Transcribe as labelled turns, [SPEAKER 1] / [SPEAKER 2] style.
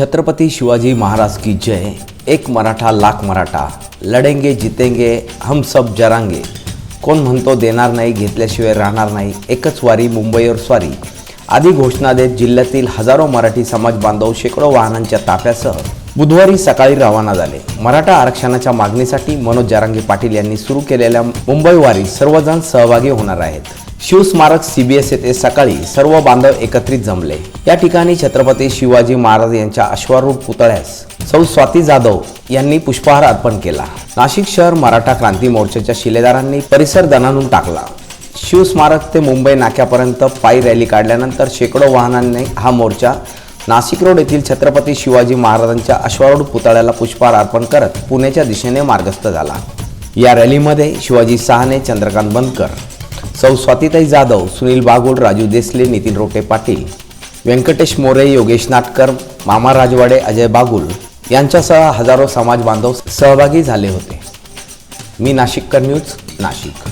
[SPEAKER 1] छत्रपति शिवाजी महाराज की जय। एक मराठा लाख मराठा। लढेंगे जितेंगे हम सब जरांगे। कोण म्हणतो देणार नाही घेतल्याशिवाय राहणार नाही एकच वारी मुंबईवर स्वारी। आदी घोषणा देत जिल्ह्यातील हजारो मराठी समाज बांधव शेकडो वाहनांच्या ताफ्यासह बुधवारी सकाळी रवाना झाले। मराठा आरक्षणाच्या मागणीसाठी मनोज जारांगे पाटील यांनी सुरू केलेल्या मुंबई वारी सर्वजण सहभागी होणार आहेत। शिवस्मारक सीबीएस येथे सकाळी सर्व बांधव एकत्रित जमले. या ठिकाणी छत्रपती शिवाजी महाराज यांच्या अश्वारूढ पुतळ्यास सौ स्वाती जाधव यांनी पुष्पहार अर्पण केला. नाशिक शहर मराठा क्रांती मोर्चाच्या शिलेदारांनी परिसर दणानून टाकला. शिवस्मारक ते मुंबई नाक्यापर्यंत पायी रॅली काढल्यानंतर शेकडो वाहनांनी हा मोर्चा नाशिक रोड येथील छत्रपती शिवाजी महाराजांच्या अश्वारूढ पुतळ्याला पुष्पहार अर्पण करत पुण्याच्या दिशेने मार्गस्थ झाला. या रॅलीमध्ये शिवाजी सहाने चंद्रकांत बनकर सौ स्वातीताई जाधव सुनील बागुल राजू देसले नितीन रोटे पाटील व्यंकटेश मोरे योगेश नाटकर मामा राजवाडे अजय बागुल यांच्यासह हजारो समाज बांधव सहभागी झाले होते. मी नाशिककर न्यूज नाशिक.